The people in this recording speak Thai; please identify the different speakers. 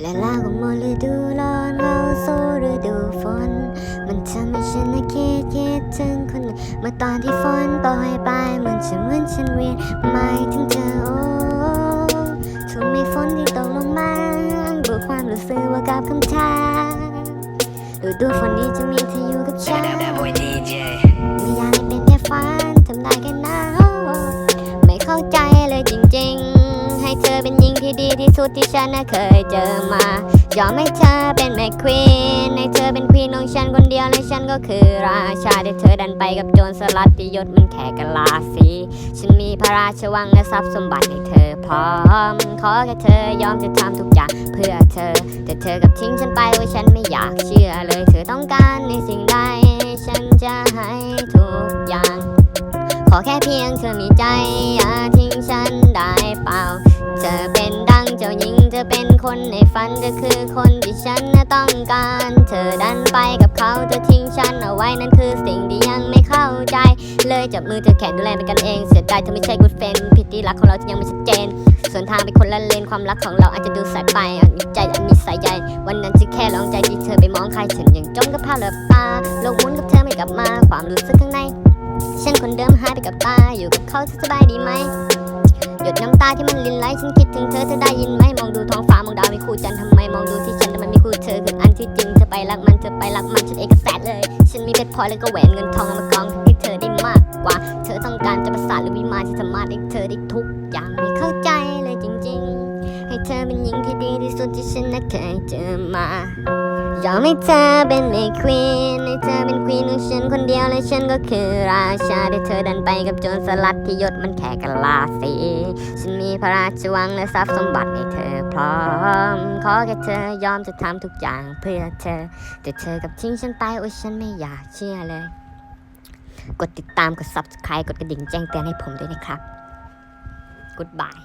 Speaker 1: และลาก็หมดฤดูร้อนเราสู่ฤดูฝน มันทำให้ฉันน่ะคิดคิดถึงคนเมื่อตอนที่ฝนโปรยปลายเหมือนฉันเหมือนฉันเวียนไม่ถึงเธอโอ้ถูกมีฝนที่ตกลงมาบวกความรู้สึกว่ากับคำถามฤดูฝนนี้จะมีเธออยู่กับฉัน ดีที่สุดที่ฉันน่ะเคยเจอมา ยอมให้เธอเป็นแม่ควีนให้เธอเป็นควีนของฉันคนเดียวและฉันก็คือราชาแต่เธอดันไปกับโจรสลัดที่ยศมันแค่กะลาสีฉันมีพระราชวังและทรัพย์สมบัติให้เธอพร้อม ขอแค่เธอยอมจะทำทุกอย่างเพื่อเธอ แต่เธอกับทิ้งฉันไปว่าฉันไม่อยากเชื่อเลย เธอต้องการในสิ่งใดฉันจะให้ทุกอย่าง ขอแค่เพียงเธอมีใจอย่าทิ้งฉันได้เปล่า เธอ อเป็นคนในฝันเธอคือคนที่ฉันน่ะต้องการ เธอดันไปกับเขาเธอทิ้งฉันเอาไว้นั่นคือสิ่งที่ยังไม่เข้าใจ เลยจับมือเธอแขนดูแลเป็นกันเอง เสียดายเธอไม่ใช่ good friend ผิดที่รักของเราที่ยังไม่ชัดเจนส่วนทางเป็นคนละเลนความรักของเราอาจจะดูสายไปอาจมีใจอาจมีสายใยวันนั้นจะแค่ลองใจที่เธอไปมองใครฉันยังจ้องกับภาพหลับตาโลกหมุนกับเธอไม่กลับมาความรู้สึกข้างในฉันคนเดิมหายไปกับตาอยู่กับเขาสบายดีไหม หยดน้ำตาที่มันลินไหลฉันคิดถึงเธอเธอได้ยินไหมมองดูท้องฟ้ามองดาวมีคู่จันทร์ทำไมมองดูที่ฉันแต่มันมีคู่เธอคืออันที่จริงเธอไปรักมันเธอไปรักมันฉันเองก็แสารเลย ฉันมีเพชรพลอยแล้วก็แหวนเงินทองเอามากองให้เธอได้มากกว่า เธอต้องการจะประสาทหรือวิมานที่สามารถให้เธอได้ทุกอย่างไม่เข้าใจเลยจริง ๆ ให้เธอเป็นหญิงที่ดีที่สุดที่ฉันน่ะเคยเจอมา ยอมให้เธอเป็นแม่ควีนให้เธอเป็นควีนของฉันคนเดียวและฉันก็คือราชาแต่เธอดันไปกับโจรสลัดที่ยศมันแค่กลาสีฉันมีพระราชวังและทรัพย์สมบัติให้เธอพร้อม ขอแค่เธอยอมจะทำทุกอย่างเพื่อเธอ แต่เธอกับทิ้งฉันไปโอ้ยฉันไม่อยากเชื่อเลย กดติดตามกด subscribe กดกระดิ่งแจ้งเตือนให้ผมด้วยนะครับ Goodbye